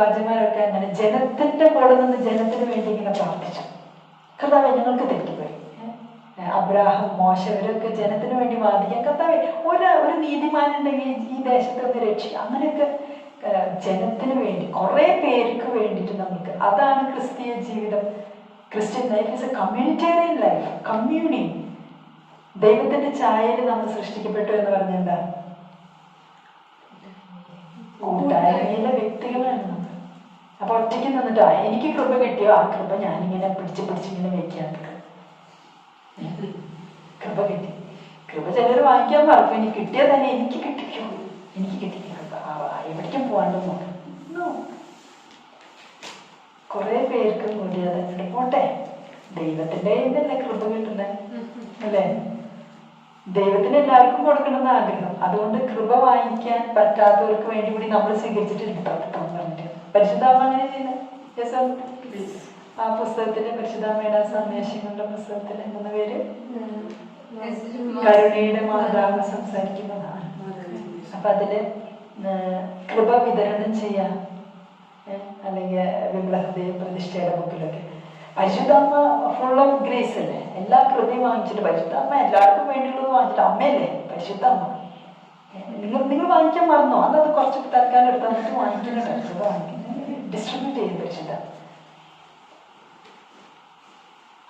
പ്രവാചകന്മാരൊക്കെ അങ്ങനെ ജനത്തിന്റെ കൂടെ നിന്ന് ജനത്തിന് വേണ്ടി ഇങ്ങനെ പ്രാർത്ഥിച്ചു. കർത്താവ് ഞങ്ങൾക്ക് തെറ്റിപ്പോയി അബ്രാഹം മോശ ഇവരൊക്കെ ജനത്തിന് വേണ്ടി വാദിക്കാൻ കർത്താവ് ഒരു ഒരു നീതിമാനുണ്ടെങ്കിൽ ഈ ദേശത്തെ ഒന്ന് രക്ഷി അങ്ങനെയൊക്കെ ജനത്തിന് വേണ്ടി കുറെ പേർക്ക് വേണ്ടിയിട്ട് നമുക്ക്. അതാണ് ക്രിസ്തീയ ജീവിതം. Christian life is a communitarian life കമ്മ്യൂണി ദൈവത്തിന്റെ ചായയിൽ നമ്മൾ സൃഷ്ടിക്കപ്പെട്ടു എന്ന് പറഞ്ഞെന്താ കൂട്ടായ്മയിലെ വ്യക്തികളാണ്. നമ്മൾ അപ്പൊ ഒറ്റയ്ക്ക് നിന്നിട്ട്? എനിക്ക് കൃപ കിട്ടിയോ? ആ കൃപ ഞാനിങ്ങനെ പിടിച്ച് പിടിച്ചിങ്ങനെ വെക്കാൻ കൃപ കിട്ടി. കൃപ ചിലർ വാങ്ങിക്കാൻ പറഞ്ഞു എനിക്ക് കിട്ടിയാൽ തന്നെ എനിക്ക് കിട്ടിക്കോ എനിക്ക് കിട്ടിക്കും കൃപ. എവിടേക്കും പോകാണ്ടോ നോക്കാം. കുറെ പേർക്ക് അതങ്ങോട്ട് പോട്ടെ. ദൈവത്തിന്റെ ഇതല്ലേ കൃപ കിട്ടുന്നത് അല്ലേ? ദൈവത്തിന് എല്ലാവർക്കും കൊടുക്കണമെന്ന് ആഗ്രഹം. അതുകൊണ്ട് കൃപ വാങ്ങിക്കാൻ പറ്റാത്തവർക്ക് വേണ്ടി കൂടി നമ്മൾ സ്വീകരിച്ചിട്ടില്ല. കേട്ടോ പരിശുദ്ധാമ്മ അങ്ങനെ ചെയ്യുന്നത്? ആ പുസ്തകത്തിന്റെ പരിശുദ്ധാമ്മയുടെ സന്ദേശങ്ങളുടെ പുസ്തകത്തിലെ മൂന്ന് പേര്? കരുണയുടെ മാതാവ് സംസാരിക്കുന്നതാണ്. അപ്പൊ അതിൽ കൃപ വിതരണം ചെയ്യാം അല്ലെങ്കിൽ വിപ്ലഹൃദയ പ്രതിഷ്ഠയുടെ ബുക്കിലൊക്കെ പരിശുദ്ധാമ്മ ഫുൾ ഓഫ് ഗ്രേസ് അല്ലേ? എല്ലാ കൃപയും വാങ്ങിച്ചിട്ട് പരിശുദ്ധാമ്മ എല്ലാവർക്കും വേണ്ടിയുള്ളത് വാങ്ങിച്ചിട്ട് അമ്മയല്ലേ? പരിശുദ്ധാമ്മ നിങ്ങൾ നിങ്ങൾ വാങ്ങിക്കാൻ മറന്നോ? അന്നത് കുറച്ച് തൽക്കാലം എടുത്താൽ വാങ്ങിക്കുന്നുണ്ട് കൃപ ഡിസ്ട്രിബ്യൂട്ട് ചെയ്ത് പരിശുദ്ധ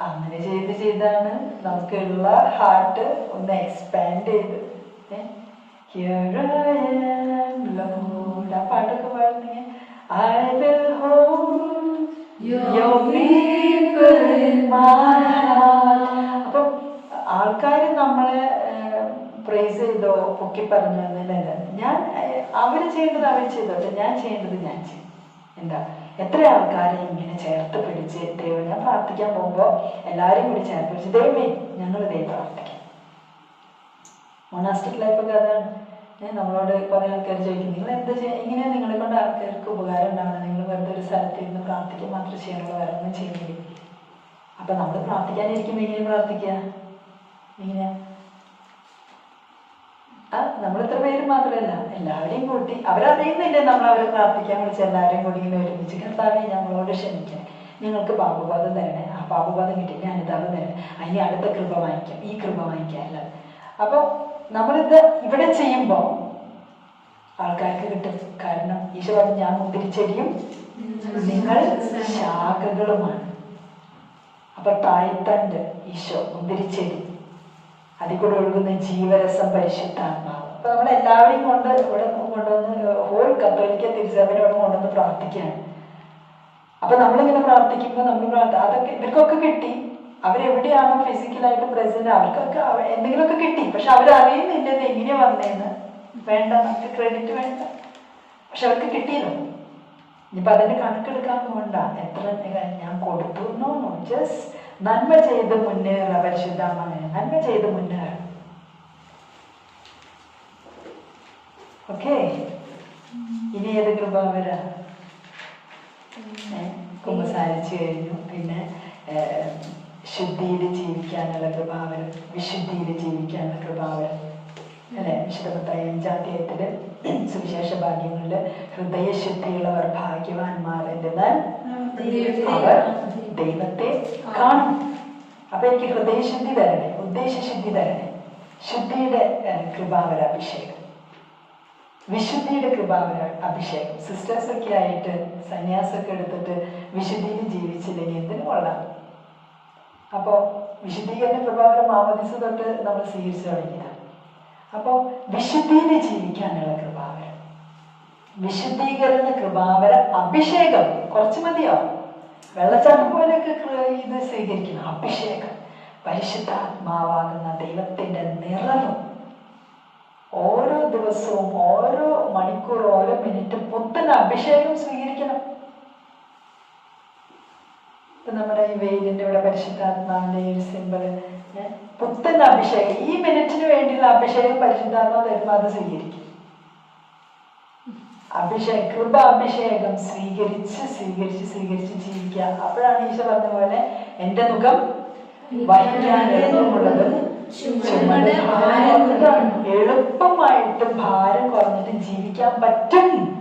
അങ്ങനെ ചെയ്ത് ചെയ്താണ് നമുക്കുള്ള ഹാർട്ട് ഒന്ന് എക്സ്പാൻഡ് ചെയ്ത്. പാട്ടൊക്കെ. അപ്പം ആൾക്കാർ നമ്മളെ പ്രേസ് ചെയ്തോ പൊക്കി പറഞ്ഞു എന്നല്ല ഞാൻ അവർ ചെയ്യേണ്ടത് അവർ ചെയ്തോട്ടെ ഞാൻ ചെയ്യേണ്ടത് ഞാൻ ചെയ്യും. എന്താ എത്ര ആൾക്കാരെ ഇങ്ങനെ ചേർത്ത് പിടിച്ച് ദൈവം ഞാൻ പ്രാർത്ഥിക്കാൻ പോകുമ്പോൾ എല്ലാരെയും കൂടി ചേർത്ത് പിടിച്ച് ദൈവമേ ഞങ്ങൾ ദൈവം പ്രാർത്ഥിക്കാം. മൊണാസ്റ്റിക് ലൈഫൊക്കെ അതാണ്. ഞാൻ നമ്മളോട് കുറെ ആൾക്കാർ ചോദിക്കും നിങ്ങൾ എന്താ ചെയ്യുക ഇങ്ങനെ നിങ്ങളെ കൊണ്ട് ആൾക്കാർക്ക് ഉപകാരം ഉണ്ടാവണം നിങ്ങൾ വെറുതെ ഒരു സ്ഥലത്ത് ഇരുന്ന് പ്രാർത്ഥിക്കുക മാത്രം ചെയ്യണുള്ളൂ വേറെ ഒന്നും ചെയ്യുന്നില്ല. അപ്പൊ നമ്മൾ പ്രാർത്ഥിക്കാനിരിക്കുമ്പോൾ എങ്ങനെ പ്രാർത്ഥിക്കുക? ഇങ്ങനെ ആ നമ്മൾ ഇത്ര പേര് മാത്രമല്ല എല്ലാവരെയും കൂട്ടി. അവരറിയുന്നില്ലേ നമ്മൾ അവരെ പ്രാർത്ഥിക്കാൻ വിളിച്ച് എല്ലാവരെയും കൂടി ഇങ്ങനെ ഒരുമിച്ച് കർത്താവെ ഞങ്ങളോട് ക്ഷമിക്കണം. ഞങ്ങൾക്ക് പാപബോധം തരണേ. ആ പാപബോധം കിട്ടി ഞാൻ അനുതാപം തരണേ. അതിന് അടുത്ത കൃപ വാങ്ങിക്കാം. ഈ കൃപ വാങ്ങിക്കാം അല്ല അപ്പോൾ നമ്മളിത് ഇവിടെ ചെയ്യുമ്പോൾ ആൾക്കാർക്ക് കിട്ടും. കാരണം ഈശോ പറഞ്ഞു ഞാൻ മുന്തിരിച്ചെടിയും നിങ്ങൾ ശാഖകളുമാണ്. അപ്പൊ തായ്തണ്ട് ഈശോ മുന്തിരിച്ചെടി. അതിൽ കൂടെ ഒഴുകുന്ന ജീവരസം പരിശുദ്ധാത്മാവ്. അപ്പൊ നമ്മൾ എല്ലാവരെയും കൊണ്ട് ഇവിടെ കൊണ്ടുവന്ന് ഹോൾ കത്തോലിക്ക തിരുസഭയോട് കൊണ്ടുവന്ന് പ്രാർത്ഥിക്കുകയാണ്. അപ്പൊ നമ്മളിങ്ങനെ പ്രാർത്ഥിക്കുമ്പോൾ നമ്മൾ പ്രാർത്ഥ അതൊക്കെ ഇവർക്കൊക്കെ കിട്ടി. അവരെവിടെയാണോ ഫിസിക്കലായിട്ട് പ്രസന്റ് അവർക്കൊക്കെ അവ- എന്തെങ്കിലുമൊക്കെ കിട്ടി. പക്ഷെ അവരറിയുന്നില്ല ഇത് എങ്ങനെയാ വന്നേന്ന്. വേണ്ട നമുക്ക് ക്രെഡിറ്റ് വേണ്ട. പക്ഷെ അവർക്ക് കിട്ടിയല്ലോ. ഇനിയിപ്പോ അതിന്റെ കണക്കെടുക്കാൻ പോകണ്ട എത്ര ഞാൻ കൊടുത്തു ജസ്റ്റ് നന്മ ചെയ്ത് മുന്നേറുക പരിശുദ്ധമായ നന്മ ചെയ്ത് മുന്നേറുക ഓക്കെ? ഇനി ഏത് കൃപാവര കുമ്പസാരിച്ചു കഴിഞ്ഞു. പിന്നെ ശുദ്ധിയിൽ ജീവിക്കാനുള്ള കൃപാവരം വിശുദ്ധിയിൽ ജീവിക്കാനുള്ള കൃപാവരം അല്ലെ? വിശുദ്ധമത്തായ അഞ്ചാധ്യായത്തിൽ സുവിശേഷ ഭാഗ്യങ്ങളിൽ ഹൃദയശുദ്ധിയുള്ളവർ ഭാഗ്യവാന്മാർ എന്തെന്നാൽ? അവർ ദൈവത്തെ കാണും. അപ്പൊ എനിക്ക് ഹൃദയശുദ്ധി തരണേ ഉദ്ദേശശുദ്ധി തരണേ. ശുദ്ധിയുടെ കൃപാവര അഭിഷേകം. വിശുദ്ധിയുടെ കൃപാവര അഭിഷേകം. സിസ്റ്റേഴ്സൊക്കെ ആയിട്ട് സന്യാസമൊക്കെ എടുത്തിട്ട് വിശുദ്ധിയിൽ ജീവിച്ചില്ലെങ്കിൽ എന്തിനു കൊള്ളാം. അപ്പോൾ വിശുദ്ധീകരണ കൃപാവരം മാമദിസ് തൊട്ട് നമ്മൾ സ്വീകരിച്ചു തുടങ്ങിയതാണ് അപ്പോൾ വിശുദ്ധിയിൽ ജീവിക്കാനുള്ള കൃപാവരം. വിശുദ്ധീകരണ കൃപാവര അഭിഷേകം. കുറച്ച് മതിയോ? വെള്ളച്ചാട്ടം പോലെയൊക്കെ ഇത് സ്വീകരിക്കണം. അഭിഷേകം. പരിശുദ്ധാത്മാവാകുന്ന ദൈവത്തിന്റെ നിറവും ഓരോ ദിവസവും ഓരോ മണിക്കൂറും ഓരോ മിനിറ്റും പുത്തൻ അഭിഷേകം സ്വീകരിക്കണം. ഇപ്പൊ നമ്മുടെ ഈ വെയിലിന്റെ ഇവിടെ പരിശുദ്ധാത്മാവിന്റെ ഈ ഒരു സിമ്പിൾ പുത്തൻ അഭിഷേകം. ഈ മിനിറ്റിന് വേണ്ടിയുള്ള അഭിഷേകം പരിശുദ്ധാത്മാവ് തരുമ്പോൾ അത് സ്വീകരിക്കും. അഭിഷേകം കൃപ അഭിഷേകം സ്വീകരിച്ച് സ്വീകരിച്ച് സ്വീകരിച്ച് ജീവിക്കുക. അപ്പോഴാണ് ഈശോ പറഞ്ഞ പോലെ എന്റെ മുഖം വഹിക്കാൻ എളുപ്പമുള്ളത്. എളുപ്പമായിട്ട് ഭാരം കുറഞ്ഞിട്ട് ജീവിക്കാൻ പറ്റും.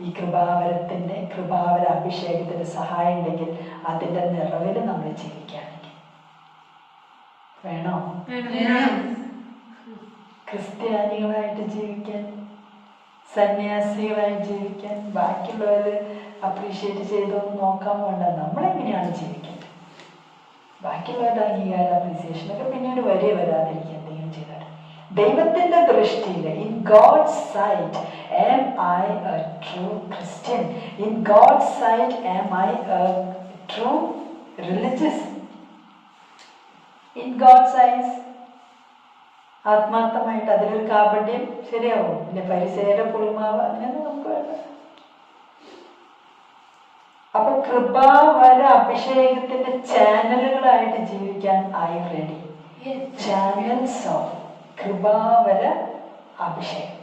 ഈ കൃപാവരത്തിന്റെ കൃപാവര അഭിഷേകത്തിന്റെ സഹായം ഉണ്ടെങ്കിൽ അതിന്റെ നിറവിൽ നമ്മൾ ജീവിക്കുകയാണെങ്കിൽ. വേണോ. ക്രിസ്ത്യാനികളായിട്ട് ജീവിക്കാൻ. സന്യാസികളായി ജീവിക്കാൻ ബാക്കിയുള്ളവർ അപ്രീഷിയേറ്റ് ചെയ്തൊന്നും നോക്കാൻ വേണ്ട. നമ്മളെങ്ങനെയാണ് ജീവിക്കേണ്ടത്? ബാക്കിയുള്ളവരുടെ അംഗീകാരം അപ്രീസിയേഷൻ ഒക്കെ പിന്നീട് വരെ വരാതിരിക്കുക എന്തെങ്കിലും ചെയ്താൽ. ദൈവത്തിന്റെ ദൃഷ്ടിയിൽ in God sight am I true Christian in God am I a true religious in God signs ആത്മാർത്ഥമായിട്ട് അതിലൊരു കാപട്യം ശരിയാവും. പിന്നെ പരിസേര പുളിമാവ് അങ്ങനെയൊന്നും നമുക്ക് വേണ്ട. അപ്പൊ കൃപാവര അഭിഷേകത്തിന്റെ ചാനലുകളായിട്ട് ജീവിക്കാൻ ഐ റെഡി ചാനൽസ് ഓഫ് കൃപാവര അഭിഷേകം.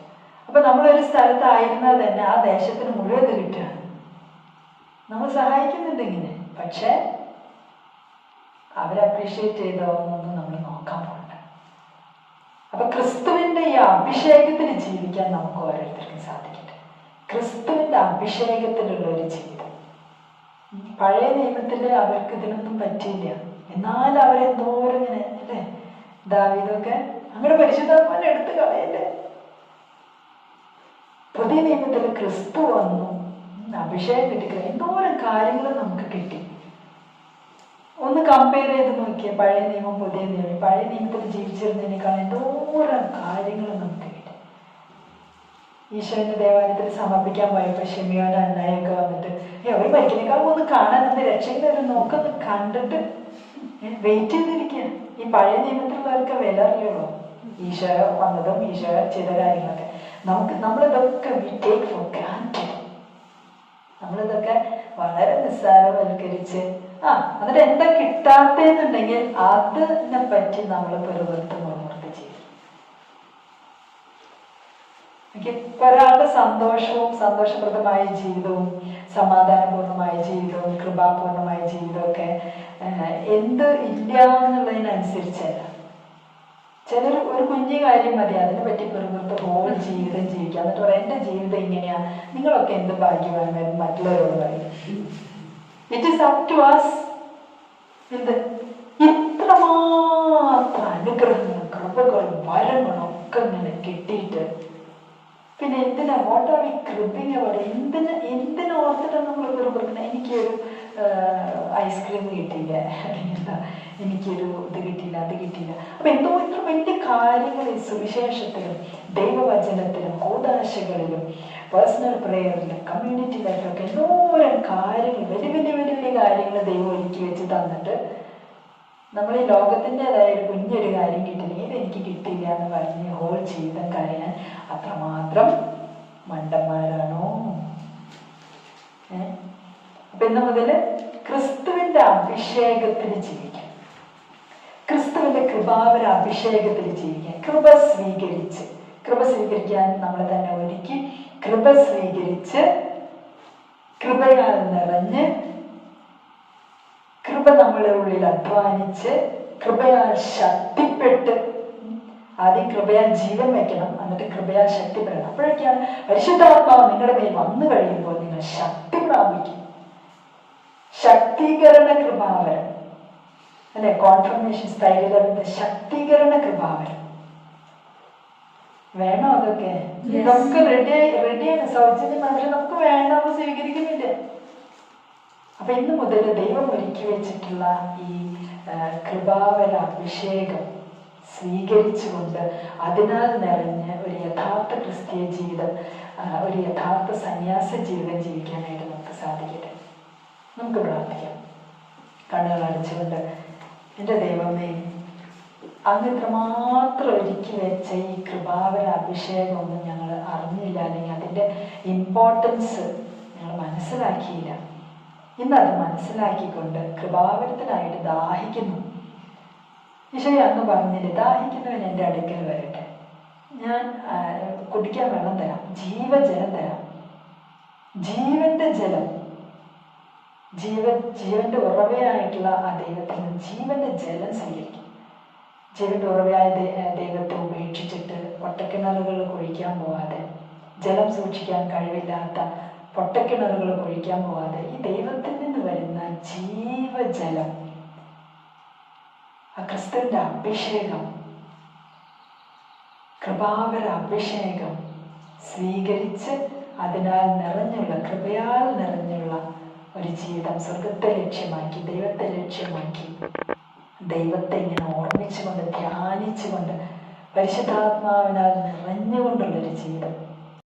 അപ്പൊ നമ്മളൊരു സ്ഥലത്തായിരുന്നാൽ തന്നെ ആ ദേശത്തിന് മുഴുവൻ കിട്ടുകയാണ് നമ്മൾ സഹായിക്കുന്നുണ്ട് ഇങ്ങനെ. പക്ഷെ അവരെ അപ്രീഷിയേറ്റ് ചെയ്തോ എന്നൊന്നും നമ്മൾ നോക്കാൻ പോകണ്ട അപ്പൊ ക്രിസ്തുവിന്റെ ഈ അഭിഷേകത്തിന് ജീവിക്കാൻ നമുക്ക് ഓരോരുത്തർക്കും സാധിക്കട്ടെ. ക്രിസ്തുവിന്റെ അഭിഷേകത്തിലുള്ള ഒരു ജീവിതം. പഴയ നിയമത്തിൽ അവർക്ക് ഇതിനൊന്നും പറ്റിയില്ല. എന്നാൽ അവരെന്തോരം ഇങ്ങനെ അല്ലേ? ദാവിതൊക്കെ അങ്ങനെ പരിശുദ്ധാത്മാനെ എടുത്തു കളയല്ലേ? പുതിയ നിയമത്തിൽ ക്രിസ്തു വന്നു അഭിഷേകം കിട്ടി എന്തോരം കാര്യങ്ങൾ നമുക്ക് കിട്ടി. കമ്പയർ ചെയ്ത് നോക്കിയാൽ പഴയ നിയമം പുതിയ നിയമം. പഴയ നിയമത്തിൽ ജീവിച്ചിരുന്നതിനേക്കാൾ എന്തോരം കാര്യങ്ങൾ നമുക്ക് കിട്ടി. ഈശോന്റെ ദേവാലയത്തിൽ സമർപ്പിക്കാൻ പോയപ്പോൾ ഷെമിയോന അന്നായൊക്കെ വന്നിട്ട് ഏ അവർ മരിക്കുന്നേക്കാൾ ഒന്ന് കാണാൻ ഒന്ന് ഒരു നോക്കൊന്ന് കണ്ടിട്ട് വെയിറ്റ് ചെയ്തിരിക്കുക ഈ പഴയ നിയമത്തിലുള്ളവർക്ക് വില അറിയുള്ളൂ. ഈശോ വന്നതും ഈശോ ചെയ്ത കാര്യങ്ങളൊക്കെ. നമുക്ക് നമ്മളിതൊക്കെ വി ടേക്ക് ഫോർ ഗ്രാന്റഡ് നമ്മളിതൊക്കെ വളരെ നിസ്സാരവൽക്കരിച്ച് ആ എന്നിട്ട് എന്താ കിട്ടാത്തേന്നുണ്ടെങ്കിൽ അതിനെ പറ്റി നമ്മൾ പെറുപെടുത്ത് മുൻനിർത്തി ചെയ്യും. ഒരാളുടെ സന്തോഷവും സന്തോഷപ്രദമായ ജീവിതവും സമാധാനപൂർണമായ ജീവിതവും കൃപാപൂർണമായ ജീവിതവും ഒക്കെ എന്ത് ഇല്ല എന്നുള്ളതിനനുസരിച്ചല്ല. ചിലർ ഒരു കുഞ്ഞു കാര്യം മതി അതിനെ പറ്റി പെറുപെടുത്ത് ഹോൾ ജീവിതം ജീവിക്കുക എന്നിട്ട് പറയാം എന്റെ ജീവിതം ഇങ്ങനെയാ. നിങ്ങളൊക്കെ എന്ത് ഭാഗ്യവാന്മാരും? മറ്റുള്ളവരോട് പറയും. ഇറ്റ് അപ് ടു അസ് എന്ത്? ഇത്രമാത്രം അനുഗ്രഹങ്ങളും കൃപകളും വരങ്ങളും ഒക്കെ ഇങ്ങനെ കിട്ടിയിട്ട്. പിന്നെ എന്തിനാ? വാട്ട് ആർ വി കൃപിങ് അവിടെ എന്തിന് എന്തിനു ഓർത്തിട്ടാണ് നമ്മൾ കൃപക്കുന്നത് എനിക്കൊരു ഐസ്ക്രീം കിട്ടിയില്ല. അല്ലെങ്കിൽ എനിക്കൊരു ഇത് കിട്ടിയില്ല അത് കിട്ടിയില്ല. അപ്പൊ എന്തോ ഇത്ര വലിയ കാര്യങ്ങൾ സുവിശേഷത്തിലും ദൈവവചനത്തിലും കൂതാശകളിലും പേഴ്സണൽ പ്രേയറിലും കമ്മ്യൂണിറ്റി ലൈഫിലൊക്കെ എന്തോരം കാര്യങ്ങൾ വലിയ വലിയ വലിയ വലിയ കാര്യങ്ങൾ ദൈവം ഒരുക്കി വെച്ച് തന്നിട്ട് നമ്മൾ ഈ ലോകത്തിന്റെതായ ഒരു കുഞ്ഞൊരു കാര്യം കിട്ടില്ലെങ്കിൽ ഇതെനിക്ക് കിട്ടിയില്ല കിട്ടില്ല എന്ന് പറഞ്ഞ് ഹോൾ ജീവിതം കരയാൻ അത്രമാത്രം മണ്ടന്മാരാണോ? ഏ അപ്പൊ ഇന്ന് മുതൽ ക്രിസ്തുവിന്റെ അഭിഷേകത്തിന് ജീവിക്കാം. ക്രിസ്തുവിന്റെ കൃപാവര അഭിഷേകത്തിൽ ജീവിക്കാൻ കൃപ സ്വീകരിച്ച് കൃപ സ്വീകരിക്കാൻ നമ്മൾ തന്നെ ഒരുക്കി കൃപ സ്വീകരിച്ച് കൃപയാൽ നിറഞ്ഞ് കൃപ നമ്മളെ ഉള്ളിൽ അധ്വാനിച്ച് കൃപയാൽ ശക്തിപ്പെട്ട് ആദ്യം കൃപയാൽ ജീവൻ വെക്കണം എന്നിട്ട് കൃപയാൽ ശക്തിപ്പെടണം. അപ്പോഴൊക്കെയാണ് പരിശുദ്ധാത്മാവ് നിങ്ങളുടെ മേൽ വന്നു കഴിയുമ്പോൾ നിങ്ങൾ ശക്തി പ്രാപിക്കും. ശക്തീകരണ കൃപാവരം അല്ലെ? കോൺഫർമേഷൻ സ്ഥൈര്യകരണത്തെ ശക്തീകരണ കൃപാവരം വേണോ അതൊക്കെ? നമുക്ക് റെഡി റെഡിയാണ് സൗജന്യം അതിൽ നമുക്ക് വേണ്ട നമ്മൾ സ്വീകരിക്കുന്നില്ല. അപ്പൊ ഇന്ന് മുതൽ ദൈവം ഒരുക്കി വെച്ചിട്ടുള്ള ഈ കൃപാവര അഭിഷേകം സ്വീകരിച്ചുകൊണ്ട് അതിനാൽ നിറഞ്ഞ് ഒരു യഥാർത്ഥ ക്രിസ്തീയ ജീവിതം ഒരു യഥാർത്ഥ സന്യാസ ജീവിതം ജീവിക്കാനായിട്ട് നമുക്ക് സാധിക്കട്ടെ. നമുക്ക് പ്രാർത്ഥിക്കാം. കണ്ണുകൾ അടച്ചുകൊണ്ട് എന്റെ ദൈവമേ അങ്ങ് ഇത്രമാത്രം ഒരുക്കി വെച്ച ഈ കൃപാവര അഭിഷേകമൊന്നും ഞങ്ങൾ അറിഞ്ഞില്ല. അല്ലെങ്കിൽ അതിന്റെ ഇമ്പോർട്ടൻസ് ഞങ്ങൾ മനസ്സിലാക്കിയില്ല. ഇന്ന് അത് മനസ്സിലാക്കിക്കൊണ്ട് കൃപാവരത്തിനായിട്ട് ദാഹിക്കുന്നു. ഈശോ അങ്ങ് പറഞ്ഞില്ലേ ദാഹിക്കുന്നവൻ എന്റെ അടുക്കൽ വരട്ടെ. ഞാൻ കുടിക്കാൻ വെള്ളം തരാം. ജീവജലം തരാം. ജീവന്റെ ജലം ജീവ ജീവന്റെ ഉറവയായിട്ടുള്ള ആ ദൈവത്തിൽ ജീവന്റെ ജലം സ്വീകരിക്കും. ജീവന്റെ ഉറവയായ ദൈവത്തെ ഉപേക്ഷിച്ചിട്ട് പൊട്ടക്കിണറുകൾ കുഴിക്കാൻ പോവാതെ ജലം സൂക്ഷിക്കാൻ കഴിവില്ലാത്ത പൊട്ടക്കിണറുകൾ കുഴിക്കാൻ പോവാതെ ഈ ദൈവത്തിൽ നിന്ന് വരുന്ന ജീവജലം ആ ക്രിസ്തുവിന്റെ അഭിഷേകം കൃപാകര അഭിഷേകം സ്വീകരിച്ച് അതിനാൽ നിറഞ്ഞുള്ള കൃപയാൽ നിറഞ്ഞുള്ള ഒരു ജീവിതം സ്വർഗത്തെ ലക്ഷ്യമാക്കി ദൈവത്തെ ലക്ഷ്യമാക്കി ദൈവത്തെ ഇങ്ങനെ ഓർമ്മിച്ചുകൊണ്ട് ധ്യാനിച്ചുകൊണ്ട് പരിശുദ്ധാത്മാവിനാൽ നിറഞ്ഞുകൊണ്ടുള്ളൊരു ജീവിതം.